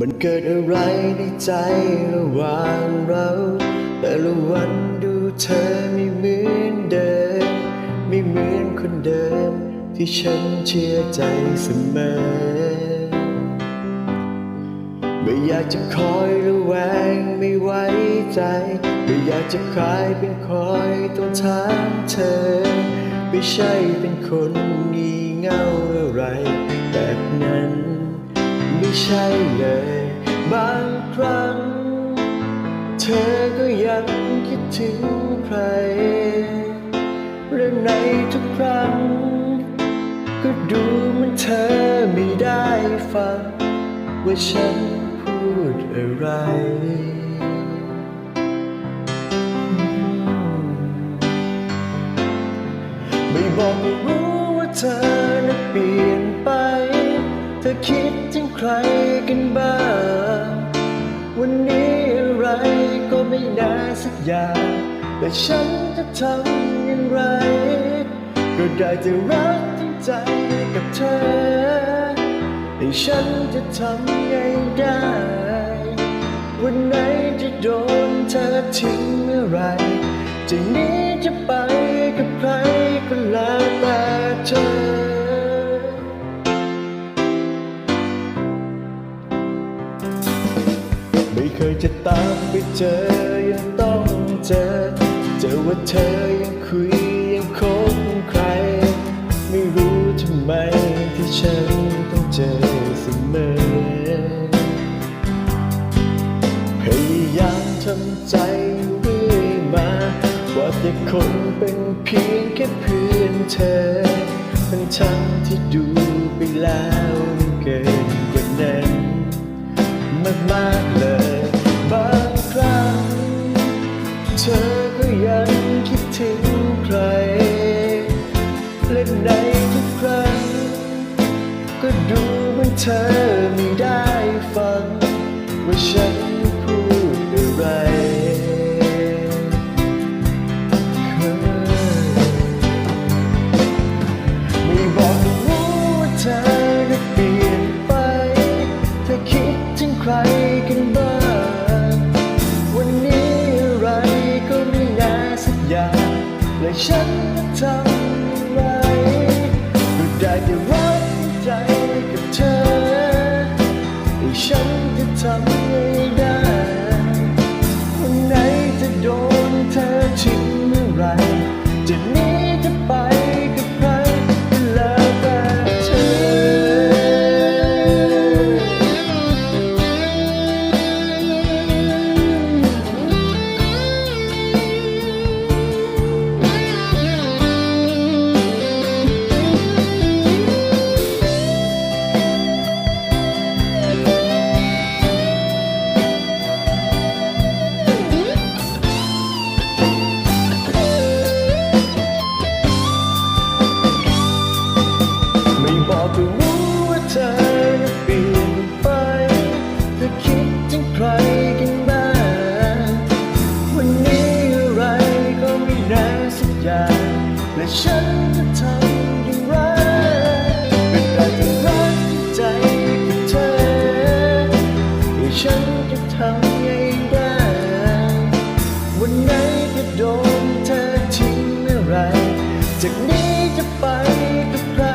มันเกิดอะไรในใจระหว่างเรา แต่ละวันดูเธอไม่เหมือนเดิม ไม่เหมือนคนเดิม ที่ฉันเชื่อใจเสมอ ไม่อยากจะคอยระแวงไม่ไว้ใจ ไม่อยากจะคายเป็นคอยต้องถามเธอ ไม่ใช่เป็นคนงี่เง่าอะไรแบบนั้น ใช่เลย บางครั้ง เธอก็ยังคิดถึงใครและในทุกครั้ง ก็ดูมันเธอไม่ได้ฟัง ว่าฉันพูดอะไรไม่บอกรู้ว่าเธอนั้นเปลี่ยนไป เธอคิด ใครกันบ้าง วันนี้อะไรก็ไม่น่าสักอย่างแต่ฉันจะทำอย่างไร ก็ได้แต่รักทั้งใจกับเธอให้ฉันจะทำไงได้ วันไหนจะโดนเธอทิ้งเมื่อไหรจะนี้ ไม่เคยจะตามไปเจอยังต้องเจอ เจอว่าเธอยังคุยยังคบใคร ไม่รู้ทำไมที่ฉันต้องเจอเสมอพยายามทำใจเรื่อยมา ว่าแต่คงเป็นเพียงแค่เพื่อนเธอทั้งทั้งที่ดูไปแล้ว ธอไม่ได้ฟัง ว่าฉันพูดอะไรไม่บอกว่าเธอได้เปลี่ยนไป เธอคิดถึงใครกันบ้าง วันนี้อะไรก็ไม่น่าสักอย่างและฉันจะทำ ทำไงได้ วันไหนจะโดนเธอทิ้งเมื่อไรจะหนี อกก็รู้ว่าเธอนั้นเปลี่ยนไปเธอคิดถึงใครกันบ้างวันนี้อะไรก็ไม่น่สักอย่างและฉันจะทำอย่างไรก็ได้แต่รักใจกับเธอให้ฉันจะทำไงได้วันไหนจะโดนเธอทิ้งเมื่อไรจากนี้จะไปกับใคร